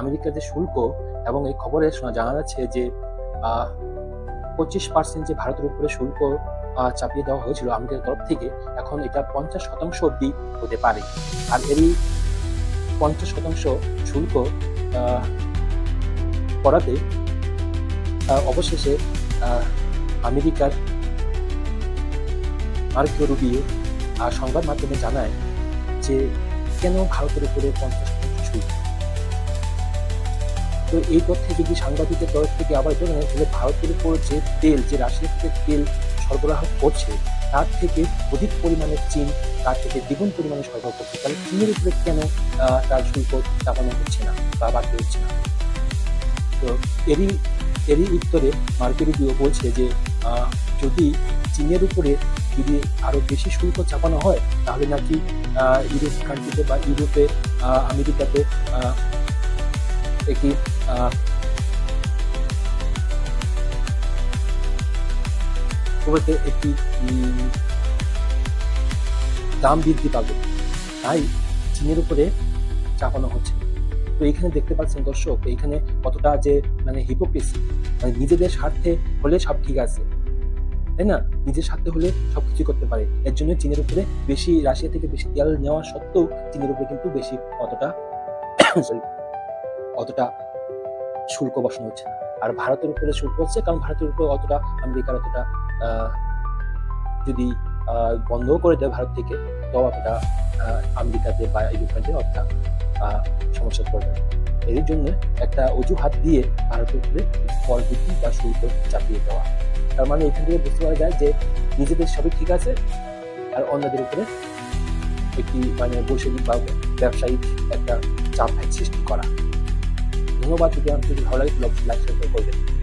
আমেরিকার যে শুল্ক এবং এই খবরে শোনা জানা যাচ্ছে যে পঁচিশ পার্সেন্ট যে ভারতের উপরে শুল্ক চাপিয়ে দেওয়া হয়েছিল আমেরিকার তরফ থেকে, এখন এটা পঞ্চাশ শতাংশ অব্দি হতে পারে। আর এরই পঞ্চাশ শতাংশ শুল্ক করাতে অবশেষে আমেরিকার মার্কিও আর সংবাদ মাধ্যমে জানায় যে, কেন ভারতের উপরে পঞ্চাশ তো এই তথ্যে যদি সাংবাদিকের তরফ থেকে আবার জানেন তাহলে ভারতের উপর যে তেল, যে রাশিয়া থেকে তেল সরবরাহ করছে, তার থেকে অধিক পরিমাণে চীন, তার থেকে দ্বিগুণ পরিমাণে সরবরাহ করছে। তাহলে চীনের উপরে কেন তার শুল্ক চাপানো হচ্ছে না বা বাড়তে হচ্ছে না? তো এরই এরই উত্তরে মার্কেট রুবিও বলছে যে যদি চীনের উপরে যদি আরও বেশি শুল্ক চাপানো হয়, তাহলে নাকি ইউরোপ কান্ট্রিতে বা ইউরোপে আমেরিকাতে একটি ওতে একটি দাম বৃদ্ধি পাবে। তাই চীনের উপরে চাপানো হচ্ছে। তো এখানে দেখতে পাচ্ছেন দর্শক এখানে কতটা যে মানে হিপোক্রেসি মানে নিজেদের স্বার্থে হলে সব ঠিক আছে, তাই না? নিজের স্বার্থে হলে সবকিছু করতে পারে। এর জন্য চীনের উপরে বেশি, রাশিয়া থেকে বেশি তেল নেওয়া সত্ত্বেও চীনের উপরে কিন্তু বেশি অতটা অতটা শুল্ক বসানো হচ্ছে না। আর ভারতের উপরে শুল্ক হচ্ছে কারণ ভারতের উপরে অতটা আমেরিকার অতটা যদি আহ, বন্ধও করে দেয় ভারত থেকে তো অতটা আমেরিকাতে বা ইউরোপে অতটা সমস্যা পড়বে এর জন্য একটা অজুহাত দিয়ে ভারতের উপরে কর বৃদ্ধি বা শুল্ক চাপিয়ে দেওয়া। তার মানে এখান থেকে বুঝতে পারা যায় যে নিজেদের সবই ঠিক আছে আর অন্যদের উপরে একটি মানে বৈষয়িক বা ব্যবসায়িক একটা চাপ সৃষ্টি করা। ধন্যবাদ যদি যদি ভালো লাগে লাইক শেয়ার করবেন